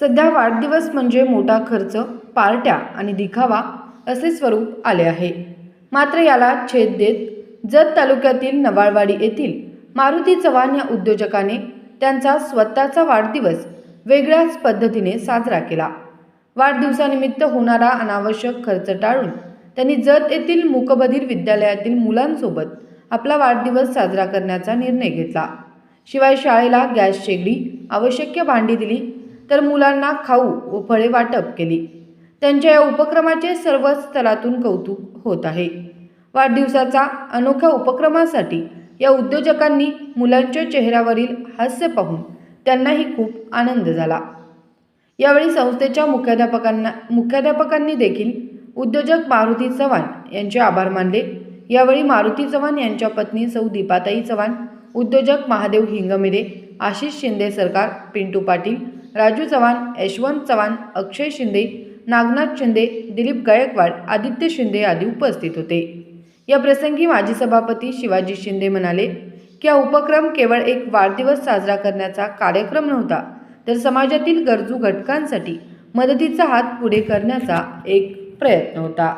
सध्या वाढदिवस म्हणजे मोठा खर्च पार्ट्या आणि दिखावा असे स्वरूप आले आहे. मात्र याला छेद देत जत तालुक्यातील नवाळवाडी येथील मारुती चव्हाण या उद्योजकाने त्यांचा स्वतःचा वाढदिवस वेगळ्याच पद्धतीने साजरा केला. वाढदिवसानिमित्त होणारा अनावश्यक खर्च टाळून त्यांनी जत येथील मूकबधीर विद्यालयातील मुलांसोबत आपला वाढदिवस साजरा करण्याचा निर्णय घेतला. शिवाय शाळेला गॅस शेगडी आवश्यक भांडी दिली तर मुलांना खाऊ व फळे वाटप केली. त्यांच्या या उपक्रमाचे सर्वच स्तरातून कौतुक होत आहे. वाढदिवसाचा अनोख्या उपक्रमासाठी या उद्योजकांनी मुलांच्या चेहऱ्यावरील हास्य पाहून त्यांनाही खूप आनंद झाला. यावेळी संस्थेच्या मुख्याध्यापकांना मुख्याध्यापकांनी देखील उद्योजक मारुती चव्हाण यांचे आभार मानले. यावेळी मारुती चव्हाण यांच्या पत्नी सौ दीपाताई चव्हाण उद्योजक महादेव हिंगमिरे आशिष शिंदे सरकार पिंटू पाटील राजू चव्हाण यशवंत चव्हाण अक्षय शिंदे नागनाथ शिंदे दिलीप गायकवाड आदित्य शिंदे आदी उपस्थित होते. या प्रसंगी माजी सभापती शिवाजी शिंदे म्हणाले की हा उपक्रम केवळ एक वाढदिवस साजरा करण्याचा कार्यक्रम नव्हता तर समाजातील गरजू घटकांसाठी मदतीचा हात पुढे करण्याचा एक प्रयत्न होता.